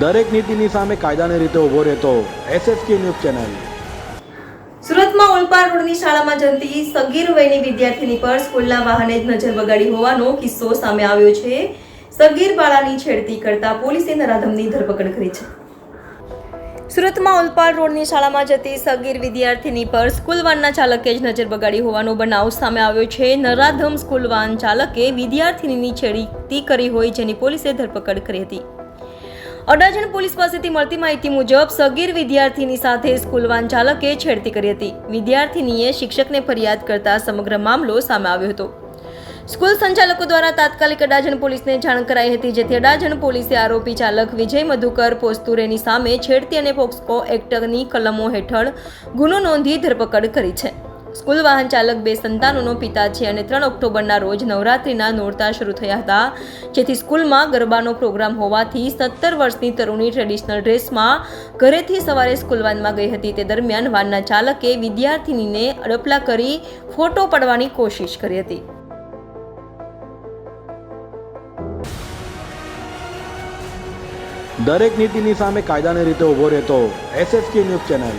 દરેક નીતિની સામે કાયદાની રીતે ઊભો રહેતો એસએસકે ન્યૂઝ ચેનલ. સુરતમાં ઓલપાડ રોડની શાળામાં જતી સગીર વયની વિદ્યાર્થીની પર સ્કૂલના વાહને જ નજર બગાડી હોવાનો કિસ્સો સામે આવ્યો છે. સગીર બાળાની છેડતી કરતા પોલીસે નરાધમની ધરપકડ કરી છે. સુરતમાં ઓલપાડ રોડની શાળામાં જતી સગીર વિદ્યાર્થીની પર સ્કૂલ વાનના ચાલકે જ નજર બગાડી હોવાનો બનાવ સામે આવ્યો છે. નરાધમ સ્કૂલ વાન ચાલકે વિદ્યાર્થીનીની છેડતી કરી હોય જેની પોલીસે ધરપકડ કરી હતી. અડાજણ પોલીસ પાસેથી મળતી માહિતી મુજબ સગીર વિદ્યાર્થીની સાથે સ્કૂલ વાન ચાલકે છેડતી કરી હતી. વિદ્યાર્થીનીએ શિક્ષકને ફરિયાદ કરતા સમગ્ર મામલો સામે આવ્યો હતો. સ્કૂલ સંચાલકો દ્વારા તાત્કાલિક અડાજણ પોલીસને જાણ કરાઈ હતી, જેથી અડાજણ પોલીસે આરોપી ચાલક વિજય મધુકર પોસ્તુરેની સામે છેડતી અને પોક્સકો એક્ટની કલમો હેઠળ ગુનો નોંધી ધરપકડ કરી છે. સ્કૂલ વાહન ચાલક બે સંતાનોનો પિતા છે અને ત્રણ ઓક્ટોબરના રોજ નવરાત્રિના નોરતા શરૂ થયા હતા. જેથી સ્કૂલમાં ગરબાનો પ્રોગ્રામ હોવાથી સત્તર વર્ષની તરુણી ટ્રેડિશનલ ડ્રેસમાં ઘરેથી સવારે સ્કૂલ વાનમાં ગઈ હતી. તે દરમિયાન વાનના ચાલકે વિદ્યાર્થિનીને અડપલા કરી ફોટો પડવાની કોશિશ કરી હતી. દરેક નીતિની સામે કાયદાની રીતે ઊભો રહેતો એસએસકે ન્યૂઝ ચેનલ.